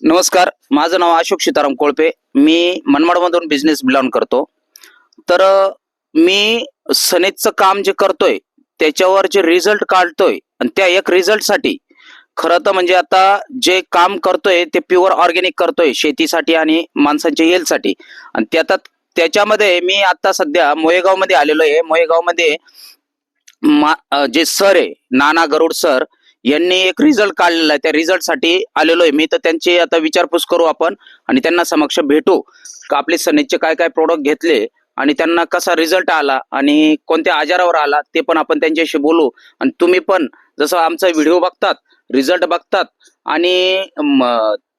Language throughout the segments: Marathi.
नमस्कार माझं नाव अशोक सीताराम कोळपे. मी मनमाडमधून बिझनेस बिलॉंग करतो. तर मी सनेजचं काम जे करतोय त्याच्यावर जे रिझल्ट काढतोय आणि त्या एक रिझल्टसाठी खरं तर म्हणजे आता जे काम करतोय ते प्युअर ऑर्गॅनिक करतोय शेतीसाठी आणि माणसांच्या हेल्थसाठी आणि त्यात त्याच्यामध्ये मी आता सध्या मोयेगावमध्ये आलेलो आहे. मोयेगावमध्ये मा जे सर आहे नाना गरुड सर यांनी एक रिझल्ट काढलेला आहे. त्या रिझल्टसाठी आलेलो आहे मी तर त्यांची आता विचारपूस करू आपण आणि त्यांना समक्ष भेटू. का आपले सनेजचे काय काय प्रोडक्ट घेतले आणि त्यांना कसा रिझल्ट आला आणि कोणत्या आजारावर आला ते पण आपण त्यांच्याशी बोलू. आणि तुम्ही पण जसं आमचा व्हिडिओ बघतात रिझल्ट बघतात आणि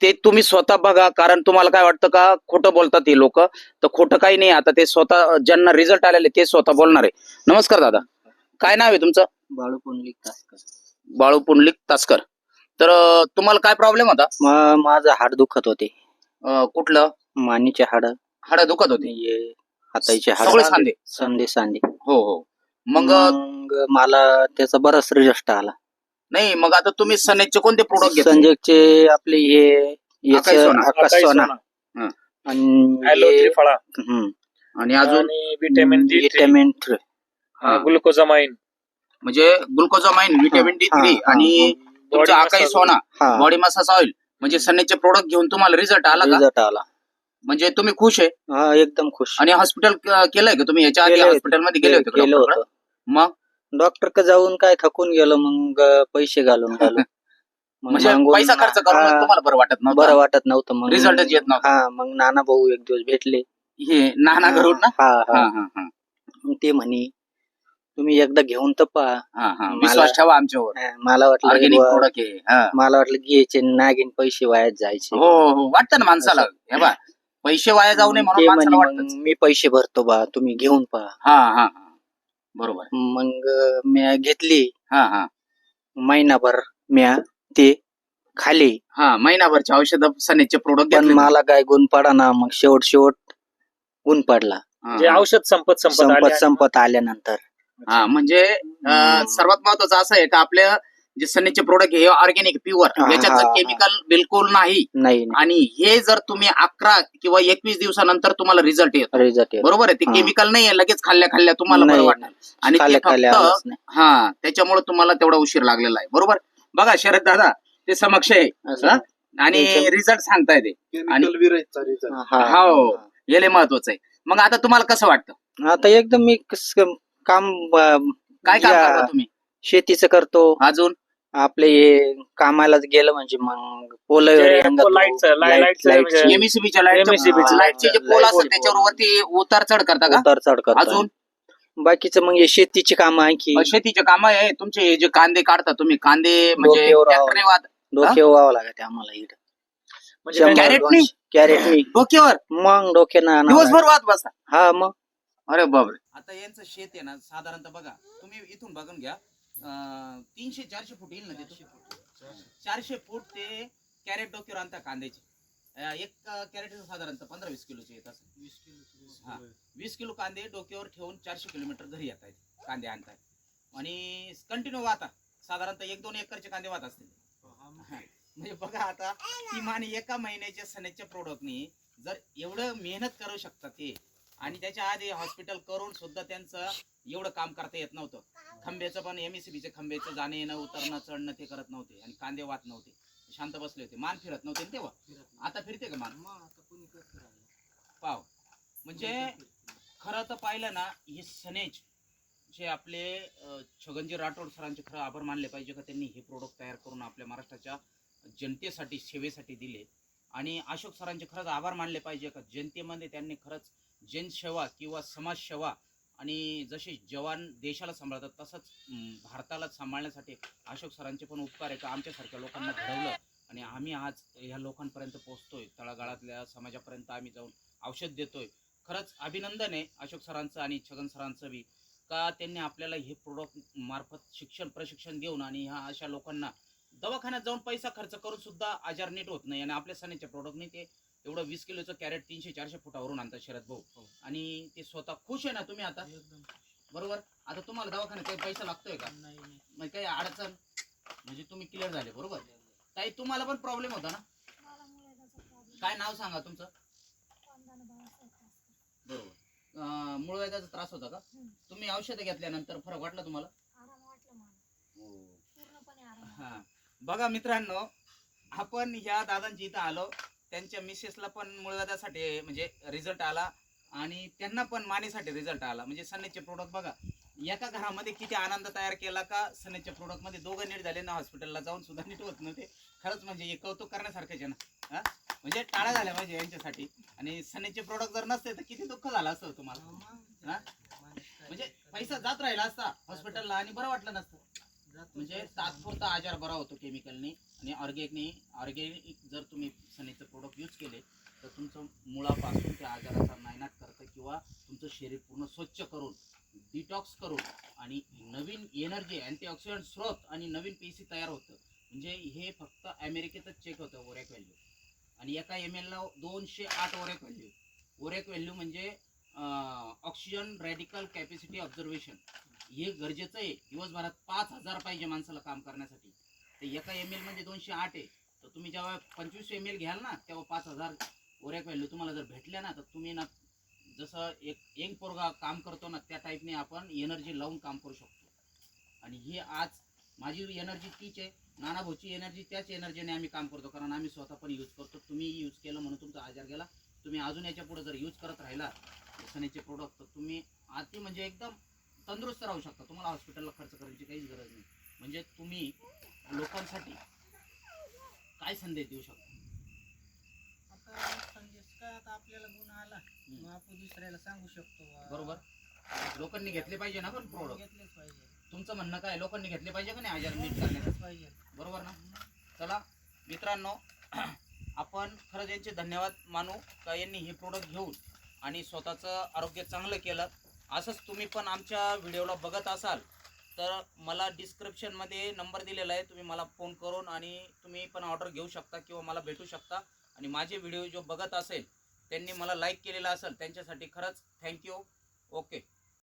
ते तुम्ही स्वतः बघा. कारण तुम्हाला काय वाटतं का खोटं बोलतात हे लोक. तर खोटं काही नाही. आता ते स्वतः ज्यांना रिझल्ट आलेले ते स्वतः बोलणार. आहे नमस्कार दादा. काय नाव आहे तुमचं? बाळू पुंडलिक बाळू पुंडलिक तासकर. तर अं, तुम्हाला काय प्रॉब्लेम होता? माझं हाड दुखत होते. अं, कुठलं? मानीचे हाड. हाड दुखत होते? ये हाताचे हाड. सांधे? संडे सांडे हो हो. मग अं, मग मला त्याचा बराच रिजल्ट आला. नाही मग आता तुम्ही सनेजचे कोणते प्रोडक्ट घेतले? संजयचे आपले हे याचं आकाश सोना. आकाश सोना. हं. आणि ऍलो हे- त्रिफळा हं. आणि अजून? आणि विटॅमिन डी विटॅमिन थ्री. हा, ग्लुकोजामाइन म्हणजे ग्लुकोजामाइन व्हिटॅमिन डी थ्री आणि तुमचं Akai Sona body massage oil म्हणजे सनेजचे प्रोडक्ट घेऊन तुम्हाला रिझल्ट आला का? रिझल्ट आला. म्हणजे तुम्ही खुश आहे? हा एकदम खुश. आणि हॉस्पिटल केलंय का तुम्ही? याच्या आधी केलंय. हॉस्पिटलमध्ये गेले होते का गेलो डॉक्टरकडे? होतो. मग? डॉक्टर का जाऊन काय थकून गेलो मग पैसे घालून घालून मग म्हणजे मागून- पैसा खर्च करून हा, तुम्हाला बरं वाटत बरं नव्हतं वाटत नव्हतं मग रिझल्टच येत नव्हता. हा मग नाना भाऊ एक दिवस भेटले. हे नाना गरुड ना? हा हा. हा हा हा. मग ते म्हणे तुम्ही एकदा घेऊन तर पहा. हा हा. मला- विश्वास ठेवा आमच्यावर. हा, मला वाटलं ऑर्गॅनिक बुवा- प्रोडक्ट आहे. हा. मला वाटलं घ्यायचे नागिन पैसे वायात जायचे. हो हो. वाटतं ना माणसाला. हे बा पैसे वाया जाऊ नये म्हणून ते माणसाला म्हणे, वाटतं मग मी पैसे भरतो बा तुम्ही घेऊन पहा. हा हा हा. बरोबर. मग मी घेतली. हा हा. महिनाभर म्या ते खाली. हा महिनाभरचे औषध सनेजचे प्रोडक्ट पण मला काय गुण पडा ना मग शेवट शेवट गुण पडला. जे औषध संपत संपत आले संपत आणि- संपत आल्यानंतर. हा म्हणजे सर्वात महत्वाचं असं आहे का आपल्या जे सनेजचे प्रोडक्ट हे ऑर्गॅनिक प्युअर याच्यात. केमिकल बिलकुल नाही. नाही आणि हे जर तुम्ही अकरा किंवा एकवीस दिवसानंतर तुम्हाला रिझल्ट येतो. रिझल्ट बरोबर आहे? ते हा. केमिकल नाही आहे लगेच खाल्ल्या खाल्ल्या तुम्हाला बरं वाटणार आणि ते फक्त हा त्याच्यामुळे तुम्हाला तेवढा उशीर लागलेला आहे. बरोबर? बघा शरद दादा ते समक्ष आहे. असं. हा? आणि रिझल्ट सांगताय ते. आणि हा, हो. हे महत्वाचं आहे. मग आता तुम्हाला कसं वाटतं? आता एकदम मी काम ब- काय काम या- करता तुम्ही? शेतीचं करतो. अजून? आपले हे कामाला गेलं म्हणजे मग पोल लाईटचं, लाई- लाईटचं म्हणजे- एमएसीबीच्या MSCB चं लाईटचे जे पोल असतात. त्याच्यावर वरती उतार चढ करता का? उतार चढ करतो. अजून? बाकीचं मग हे शेतीची काम आहे की शेतीचे काम आहे तुमचे हे जे कांदे काढता तुम्ही कांदे म्हणजे डोक्यावर ट्रॅक्टरने वाद डोके व्हावं लागते आम्हाला इकडं म्हणजे शंभर, कॅरेटनी? दोनशे- कॅरेटनी. डोक्यावर? मग डोके ना दिवसभर वाद बसा. हा मग. अरे बापरे. आता यांचं शेत आहे ना साधारणतः बघा तुम्ही इथून बघून घ्या अं, तीनशे चारशे फूट येईल ना तिथून? चारशे फूट. ते कॅरेट डोक्यावर आणता कांद्याचे. अं, एक कॅरेट साधारणतः पंधरा वीस किलोचे येत असं वीस किलो वीस किलो कांदे डोक्यावर ठेवून चारशे किलोमीटर घरी येत आहेत कांदे आणताय आणि कंटिन्यू वाहता साधारणतः एक दोन एकरचे कांदे वाहत असतील. हा. म्हणजे बघा आता किमान एका महिन्याच्या सनेजच्या प्रोडक्टनी जर एवढं मेहनत करू शकतात ते आणि त्याच्या आधी हॉस्पिटल करून सुद्धा त्यांचं एवढं काम करता येत नव्हतं. खंब्याचं पण एमएससीबीचे खंब्याचं जाणं येणं उतरणं चढणं ते करत नव्हते आणि कांदे वाहत नव्हते. शांत बसले होते. मान फिरत नव्हते ना तेव्हा? आता फिरते का मान? पाव. म्हणजे खरं तर पाहिलं ना हे सनेज जे आपले छगनजी राठोड सरांचे खरं आभार मानले पाहिजे का? त्यांनी हे प्रोडक्ट तयार करून आपल्या महाराष्ट्राच्या जनतेसाठी सेवेसाठी दिले. आणि अशोक सरांचे खरंच आभार मानले पाहिजे का? जनतेमध्ये त्यांनी खरंच जनसेवा किंवा समाजसेवा आणि जसे जवान देशाला सांभाळतात तसंच भारताला सांभाळण्यासाठी अशोक सरांचे पण उपकार आहे का आमच्यासारख्या लोकांना घडवलं आणि आम्ही आज ह्या लोकांपर्यंत पोहोचतोय. तळागाळातल्या समाजापर्यंत आम्ही जाऊन औषध देतोय. खरंच अभिनंदन आहे अशोक सरांचं आणि छगन सरांचं बी. का त्यांनी आपल्याला हे प्रोडक्ट मार्फत शिक्षण प्रशिक्षण देऊन आणि ह्या अशा लोकांना दवाखान्यात जाऊन पैसा खर्च करून सुद्धा आजार नीट होत नाही आणि आपल्या सणाच्या प्रोडक्टने ते एवढं वीस किलोचं कॅरेट तीनशे चारशे फुटावरून आणतात शरद भाऊ. आणि ते स्वतः खुश आहे ना तुम्ही आता? बरोबर? आता तुम्हाला दवाखान्यात काही पैसा लागतोय का? मग काही अडचण? म्हणजे तुम्ही क्लिअर झाले बरोबर? ताई तुम्हाला पण प्रॉब्लेम होता ना? काय नाव सांगा तुमचं? बरोबर. मूळ व्याधाचा त्रास होता का? हम्म. तुम्ही औषधं घेतल्यानंतर फरक वाटला तुम्हाला? आराम वाटला मला. पूर्णपणे आराम हा. बघा मित्रांनो आपण ह्या दादांची इथं आलो. त्यांच्या मिसेसला पण मुळव्याधासाठी म्हणजे रिझल्ट आला. आणि त्यांना पण मानेसाठी रिझल्ट आला. म्हणजे सनेचे प्रोडक्ट बघा एका घरामध्ये किती आनंद तयार केला का सनेच्या प्रोडक्टमध्ये दोघं नीट झाले ना हॉस्पिटलला जाऊन सुद्धा नीट होत नव्हते. खरंच म्हणजे हे कौतुक करण्यासारखेच आहे ना. हा? म्हणजे टाळा झाल्या पाहिजे यांच्यासाठी. आणि सनेचे प्रोडक्ट जर नसते तर किती दुःख झालं असतं तुम्हाला. हा? म्हणजे पैसा जात राहिला असता हॉस्पिटलला आणि बरं वाटलं नसतं. म्हणजे तात्पुरता आजार बरा होतो केमिकलनी आणि ऑर्गेनिक ऑर्गेनिक जर तुम्ही सनेचं प्रोडक्ट यूज केले तर तुमचं मुळापासून त्या आजाराचा नायनाट करतं किंवा तुमचं शरीर पूर्ण स्वच्छ करून डिटॉक्स करून आणि नवीन एनर्जी अँटीऑक्सिडंट स्रोत आणि नवीन पेशी तयार होतं. म्हणजे हे फक्त अमेरिकेतच चेक होतं ओरॅक व्हॅल्यू आणि एका एम एलला दोनशे आठ ओरॅक व्हॅल्यू ओरॅक व्हॅल्यू म्हणजे ऑक्सिजन रॅडिकल कॅपॅसिटी ऑब्झर्वेशन हे गरजेचं आहे. दिवसभरात पाच हजार पाहिजे माणसाला काम करण्यासाठी. तर एका एम एलमध्ये दोनशे आठ आहे. तर तुम्ही जेव्हा पंचवीस एम एल घ्याल ना तेव्हा पाच हजार ओरॅक व्हॅल्यू तुम्हाला जर भेटल्या ना तर तुम्ही ना जसं एक एक पोरगा काम करतो ना त्या टाईपने आपण एनर्जी लावून काम करू शकतो. आणि ही आज माझी एनर्जी तीच आहे नाना भाऊची एनर्जी त्याच एनर्जीने आम्ही काम करतो कारण आम्ही स्वतः पण यूज करतो. तुम्ही यूज केलं म्हणून तुमचा आजार गेला. तुम्ही अजून याच्यापुढे जर यूज करत राहिला सनेचे प्रोडक्ट तर तुम्ही अति म्हणजे एकदम तंदुरुस्त राहू शकता. तुम्हाला हॉस्पिटलला खर्च करायची काहीच गरज नाही. म्हणजे तुम्ही लोकांसाठी काय संदेश देऊ शकता? आता काय आता आपल्याला गुण आला मग आपण दुसऱ्याला सांगू शकतो बा. बरोबर. लोकांनी घेतले पाहिजे ना पण प्रोडक्ट घेतलेच पाहिजे. तुमचं म्हणणं काय? लोकांनी घेतले पाहिजे का नाही? आजार नीट करण्यासाठी घेतलेच पाहिजे. बरोबर ना? चला मित्रांनो आपण खरंच यांचे धन्यवाद मानू का यांनी हे प्रोडक्ट घेऊन आणि स्वतःचं आरोग्य चांगलं केलं? असंच तुम्ही पण आमच्या व्हिडिओला बघत असाल तर मला डिस्क्रिप्शनमध्ये नंबर दिलेला आहे. तुम्ही मला फोन करून आणि तुम्ही पण ऑर्डर घेऊ शकता किंवा मला भेटू शकता. आणि माझे व्हिडिओ जो बघत असेल त्यांनी मला लाईक केलेला असेल त्यांच्यासाठी खरंच थँक्यू ओके